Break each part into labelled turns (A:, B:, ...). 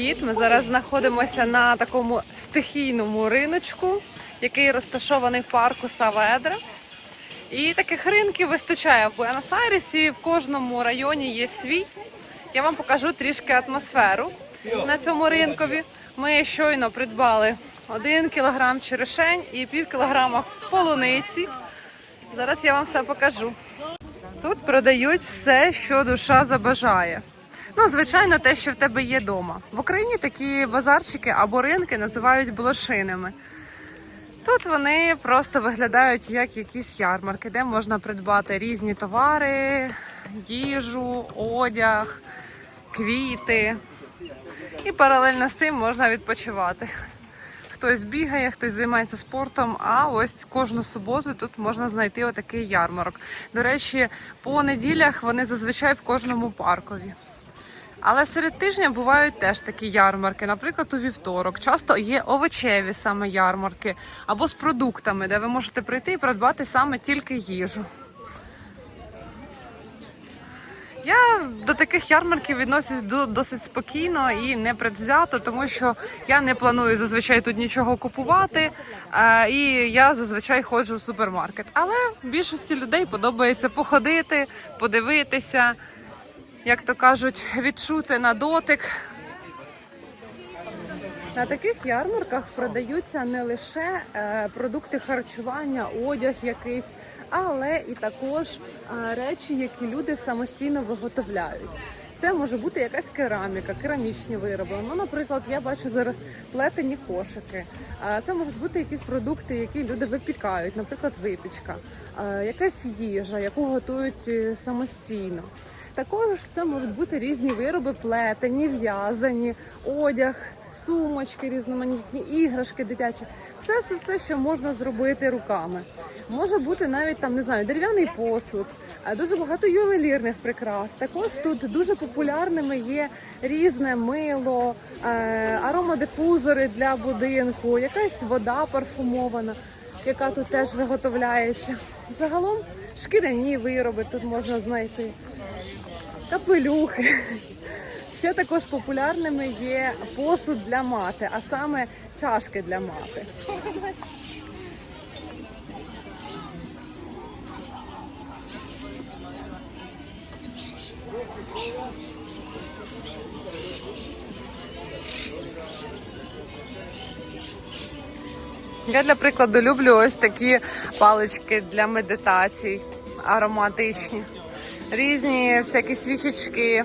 A: привіт! Ми зараз знаходимося на такому стихійному риночку, який розташований в парку Саведра. І таких ринків вистачає в Буенос-Айресі. В кожному районі є свій. Я вам покажу трішки атмосферу на цьому ринкові. Ми щойно придбали один кілограм черешень і пів кілограма полуниці. Зараз я вам все покажу. Тут продають все, що душа забажає. Ну, звичайно, те, що в тебе є вдома. В Україні такі базарчики або ринки називають блошинами. Тут вони просто виглядають як якісь ярмарки, де можна придбати різні товари, їжу, одяг, квіти. І паралельно з тим можна відпочивати. Хтось бігає, хтось займається спортом. А ось кожну суботу тут можна знайти отакий ярмарок. До речі, по неділях вони зазвичай в кожному паркові. Але серед тижня бувають теж такі ярмарки, наприклад, у вівторок. Часто є овочеві саме ярмарки або з продуктами, де ви можете прийти і придбати саме тільки їжу. Я до таких ярмарків відносять до- досить спокійно і не предвзято, тому що я не планую зазвичай тут нічого купувати. е, І я зазвичай ходжу в супермаркет. Але більшості людей подобається походити, подивитися, як то кажуть, відчути на дотик. На таких ярмарках продаються не лише е, продукти харчування, одяг якийсь, але і також е, речі, які люди самостійно виготовляють. Це може бути якась кераміка, керамічні вироби. Ну, наприклад, я бачу зараз плетені кошики. Е, Це можуть бути якісь продукти, які люди випікають, наприклад, випічка, якась їжа, яку готують самостійно. Також це можуть бути різні вироби, плетені, в'язані, одяг, сумочки, різноманітні іграшки дитячі. Все, все, все, що можна зробити руками. Може бути навіть там, не знаю, дерев'яний посуд, дуже багато ювелірних прикрас. Також тут дуже популярними є різне мило, е, аромадифузори для будинку, якась вода парфумована, яка тут теж виготовляється. Загалом шкіряні вироби тут можна знайти капелюхи. Ще також популярними є посуд для мати, а саме чашки для мати. Я для прикладу люблю ось такі палички для медитацій, ароматичні, різні всякі свічечки.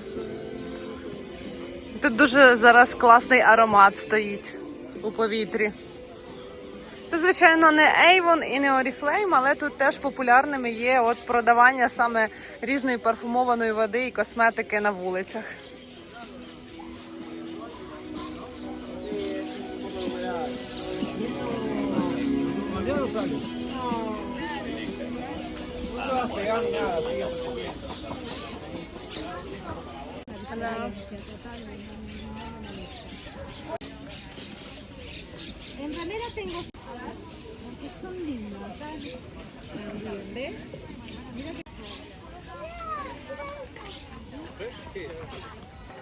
A: Тут дуже зараз класний аромат стоїть у повітрі. Це, звичайно, не Avon і не Oriflame, але тут теж популярними є от продавання саме різної парфумованої води і косметики на вулицях.
B: En remera tengo porque son lindotas. También, ¿ves?
A: Mira que...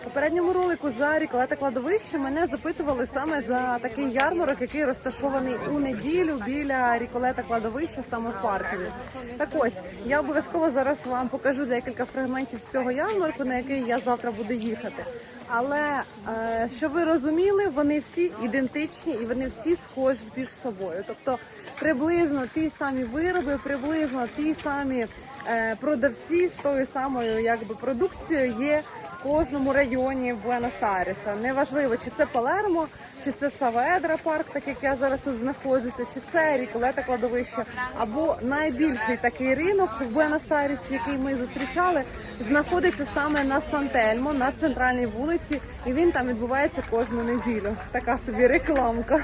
A: Попередньому ролику за ріколета кладовище мене запитували саме за такий ярмарок, який розташований у неділю біля ріколета кладовища саме в Паркові. Так ось я обов'язково зараз вам покажу декілька фрагментів з цього ярмарку, на який я завтра буду їхати. Але е, щоб ви розуміли, вони всі ідентичні і вони всі схожі між собою. Тобто приблизно ті самі вироби, приблизно ті самі е, продавці з тою самою якби продукцією є кожному районі Буенос-Айреса. Неважливо, чи це Палермо, чи це Саведра парк, так як я зараз тут знаходжуся, чи це Ріколета кладовище, або найбільший такий ринок в Буенос-Айресі, який ми зустрічали, знаходиться саме на Сантельмо, на центральній вулиці, і він там відбувається кожну неділю. Така собі рекламка.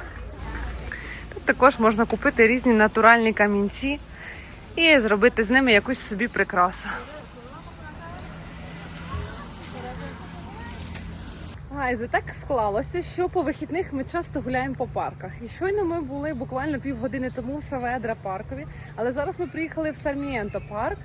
A: Тут також можна купити різні натуральні камінці і зробити з ними якусь собі прикрасу. Гайзи, так склалося, що по вихідних ми часто гуляємо по парках. І щойно ми були буквально півгодини тому в Саведра паркові, але зараз ми приїхали в Сармієнто парк.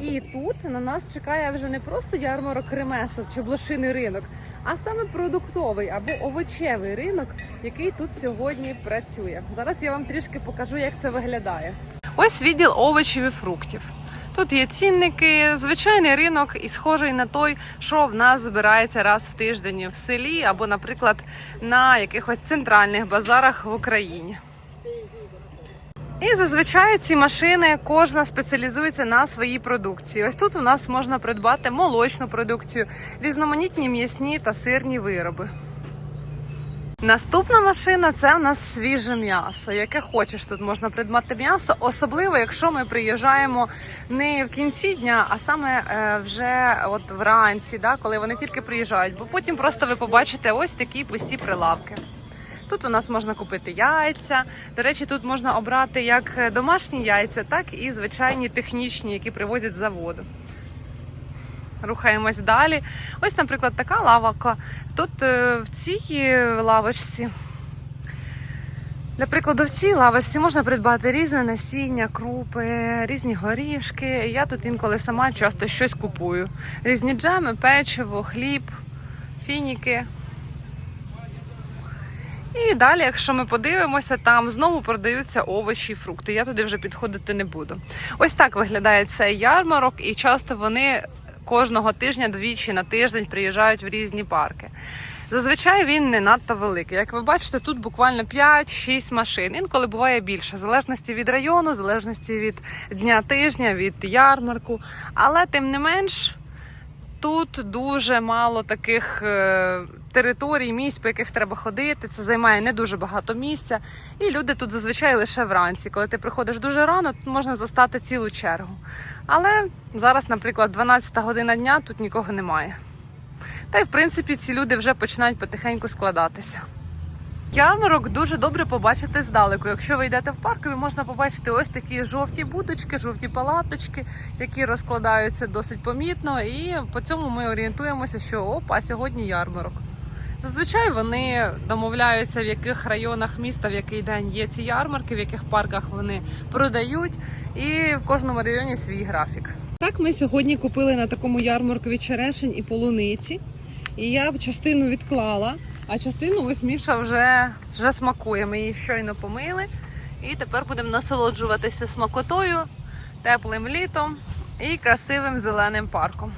A: І тут на нас чекає вже не просто ярмарок ремесел чи блошиний ринок, а саме продуктовий або овочевий ринок, який тут сьогодні працює. Зараз я вам трішки покажу, як це виглядає. Ось відділ овочів і фруктів. Тут є цінники, звичайний ринок і схожий на той, що в нас збирається раз в тиждень в селі або, наприклад, на якихось центральних базарах в Україні. І зазвичай ці машини кожна спеціалізується на своїй продукції. Ось тут у нас можна придбати молочну продукцію, різноманітні м'ясні та сирні вироби. Наступна машина це у нас свіже м'ясо. Яке хочеш тут можна придбати м'ясо, особливо якщо ми приїжджаємо не в кінці дня, а саме е, вже от вранці, да, коли вони тільки приїжджають. Бо потім просто ви побачите ось такі пусті прилавки. Тут у нас можна купити яйця. До речі, тут можна обрати як домашні яйця, так і звичайні технічні, які привозять заводу. Рухаємось далі. Ось, наприклад, така лавка. Тут е, в цій лавочці, для в цій лавочці можна придбати різне насіння, крупи, різні горішки. Я тут інколи сама часто щось купую. Різні джеми, печиво, хліб, фініки. І далі, якщо ми подивимося, там знову продаються овочі і фрукти. Я туди вже підходити не буду. Ось так виглядає цей ярмарок, і часто вони кожного тижня двічі на тиждень приїжджають в різні парки. Зазвичай він не надто великий. Як ви бачите, тут буквально 5-6 машин. Інколи буває більше, в залежності від району, в залежності від дня тижня, від ярмарку. Але тим не менш. Тут дуже мало таких е, територій, місць, по яких треба ходити. Це займає не дуже багато місця. І люди тут зазвичай лише вранці. Коли ти приходиш дуже рано, тут можна застати цілу чергу. Але зараз, наприклад, 12 година дня тут нікого немає. Та й в принципі ці люди вже починають потихеньку складатися. Ярмарок дуже добре побачити здалеку. Якщо ви йдете в парк, ви можна побачити ось такі жовті будочки, жовті палаточки, які розкладаються досить помітно. І по цьому ми орієнтуємося, що опа, сьогодні ярмарок. Зазвичай вони домовляються, в яких районах міста в який день є ці ярмарки, в яких парках вони продають, і в кожному районі свій графік. Так, ми сьогодні купили на такому ярмарку черешень і полуниці. І я частину відклала, а частину ось Міша вже, вже смакує. Ми її щойно помили. І тепер будемо насолоджуватися смакотою, теплим літом і красивим зеленим парком.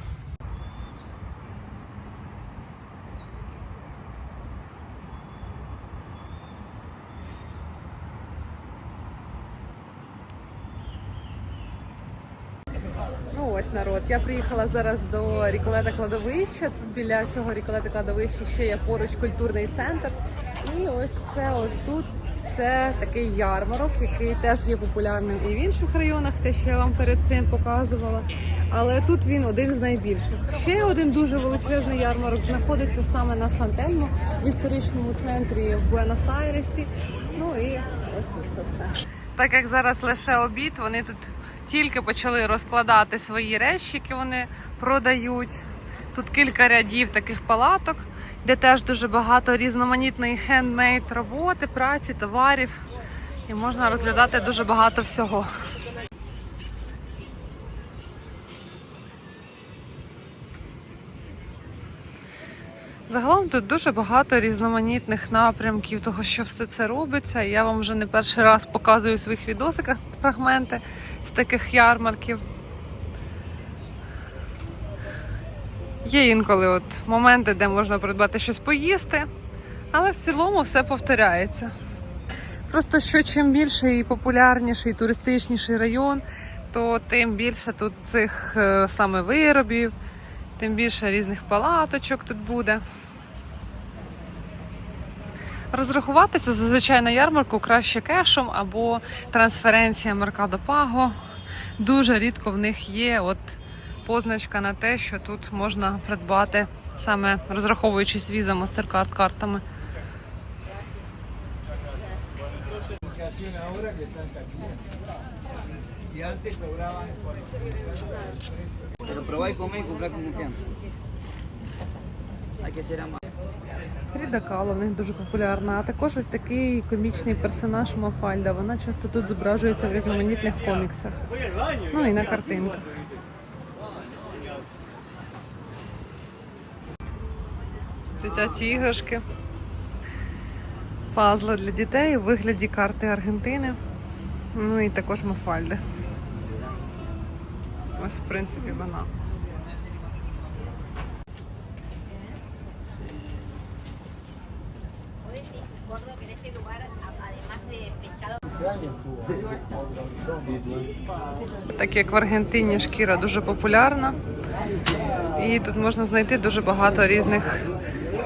A: Ось народ. Я приїхала зараз до Ріколета кладовища. Тут біля цього Ріколета кладовища ще є поруч культурний центр. І ось це ось тут. Це такий ярмарок, який теж є популярним і в інших районах, те, що я вам перед цим показувала. Але тут він один з найбільших. Ще один дуже величезний ярмарок знаходиться саме на Сантельмо в історичному центрі в Буенос-Айресі. Ну і ось тут це все. Так як зараз лише обід, вони тут тільки почали розкладати свої речі, які вони продають. Тут кілька рядів таких палаток, де теж дуже багато різноманітної хендмейд роботи, праці, товарів. І можна розглядати дуже багато всього. Загалом тут дуже багато різноманітних напрямків того, що все це робиться. Я вам вже не перший раз показую у своїх відосиках фрагменти з таких ярмарків. Є інколи от моменти, де можна придбати щось поїсти, але в цілому все повторяється. Просто що чим більший і популярніший, і туристичніший район, то тим більше тут цих е, саме виробів, тим більше різних палаточок тут буде. Розрахуватися зазвичай на ярмарку краще кешом або трансференція Mercado Pago. Дуже рідко в них є от позначка на те, що тут можна придбати саме розраховуючись віза MasterCard картами.
C: Pero probá y comé y comprá con. Hay que ser amable.
A: Фріда Кала в них дуже популярна, а також ось такий комічний персонаж Мафальда. Вона часто тут зображується в різноманітних коміксах. Ну і на картинках. Дитячі іграшки. Пазли для дітей у вигляді карти Аргентини. Ну і також мафальди. Ось, в принципі, вона.
D: Gordo que en este lugar, además de pescado,
A: Так як в Аргентині шкіра дуже популярна. І тут можна знайти дуже багато різних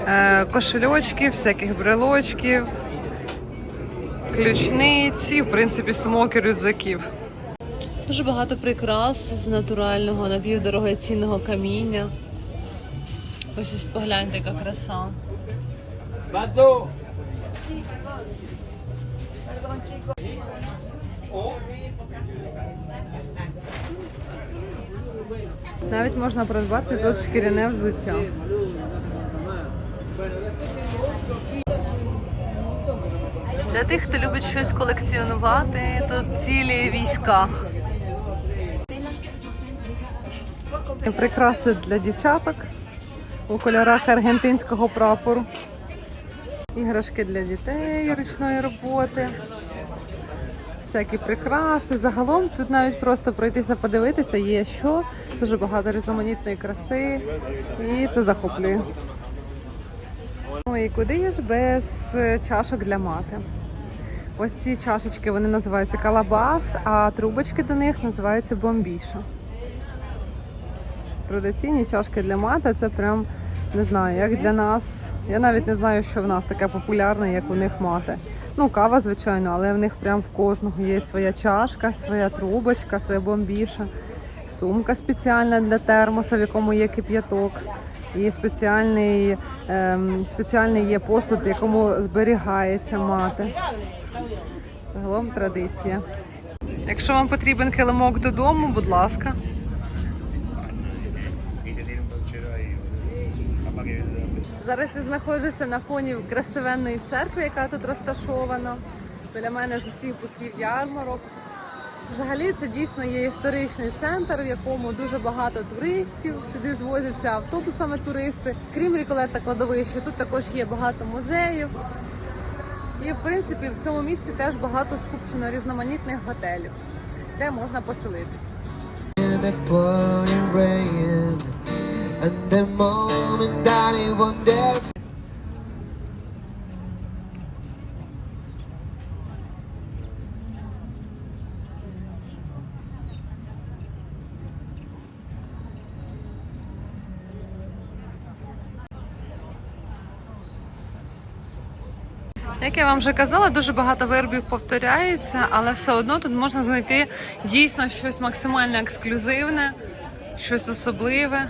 A: е, кошельочків, всяких брелочків, ключниць і, в принципі, сумок і рюкзаків. Дуже багато прикрас з натурального напівдорогоцінного каміння. Ось ось погляньте, яка краса.
C: ¡Pato!
A: Навіть можна придбати тут шкіряне взуття. Для тих, хто любить щось колекціонувати, тут цілі війська. Прикраси для дівчаток у кольорах аргентинського прапору. Іграшки для дітей ручної роботи. Всякі прикраси. Загалом тут навіть просто пройтися, подивитися є що. Дуже багато різноманітної краси. І це захоплює. Ну і куди ж без е, чашок для мати? Ось ці чашечки вони називаються калабас, а трубочки до них називаються бомбіша. Традиційні чашки для мати це прям не знаю, як для нас. Я навіть не знаю, що в нас таке популярне, як у них мати. Ну, кава, звичайно, але в них прям в кожного є своя чашка, своя трубочка, своя бомбіша, сумка спеціальна для термоса, в якому є кип'яток. І спеціальний, ем, спеціальний є посуд, якому зберігається мати. Загалом традиція. Якщо вам потрібен килимок додому, будь ласка. Зараз я знаходжуся на фоні красивенної церкви, яка тут розташована. Біля мене з усіх боків ярмарок. Взагалі це дійсно є історичний центр, в якому дуже багато туристів. Сюди звозяться автобусами туристи. Крім Ріколета кладовища, тут також є багато музеїв. І в принципі в цьому місці теж багато скупчено різноманітних готелів, де можна поселитися.
E: And the moment that I wonder
A: Як я вам вже казала, дуже багато виробів повторяються, але все одно тут можна знайти дійсно щось максимально ексклюзивне, щось особливе.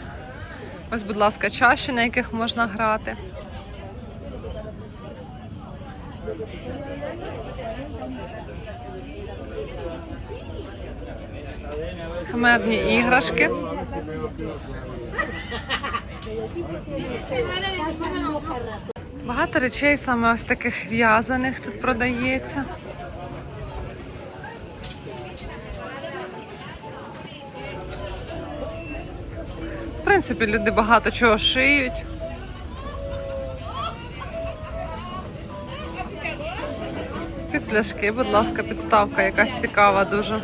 A: Ось, будь ласка, чаші, на яких можна грати. Хмерні іграшки. Багато речей саме ось таких в'язаних тут продається. Принципі, люди багато чого шиють. Під пляшки, будь ласка, підставка якась цікава дуже.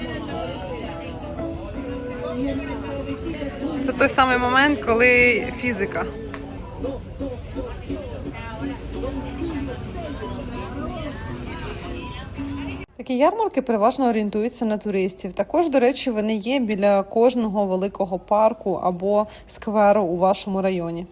A: Це той самий момент, коли фізика. Такі ярмарки переважно орієнтуються на туристів. Також, до речі, вони є біля кожного великого парку або скверу у вашому районі.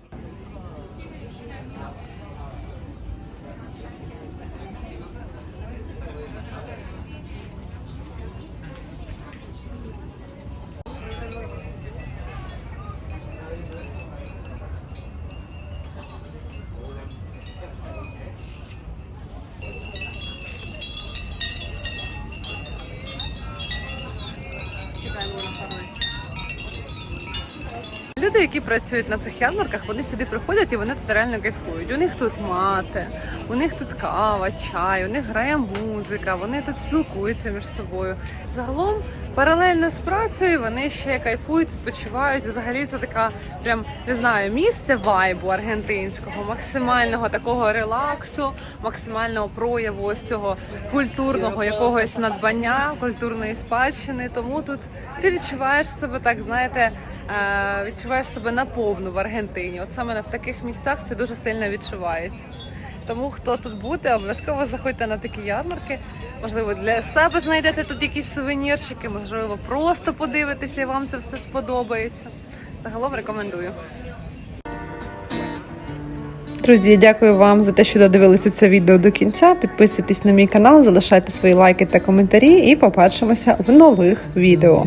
A: Люди, які працюють на цих ярмарках, вони сюди приходять і вони тут реально кайфують. У них тут мати, у них тут кава, чай, у них грає музика, вони тут спілкуються між собою. Загалом паралельно з працею вони ще кайфують, відпочивають. Взагалі це така прям не знаю, місце вайбу аргентинського, максимального такого релаксу, максимального прояву ось цього культурного якогось надбання, культурної спадщини. Тому тут ти відчуваєш себе так, знаєте, е, відчуваєш себе наповну в Аргентині. От саме в таких місцях це дуже сильно відчувається. Тому хто тут буде, обов'язково заходьте на такі ярмарки. Можливо, для себе знайдете тут якісь сувенірчики, можливо, просто подивитеся, і вам це все сподобається. Загалом рекомендую. Друзі, дякую вам за те, що додивилися це відео до кінця. Підписуйтесь на мій канал, залишайте свої лайки та коментарі, і побачимося в нових відео.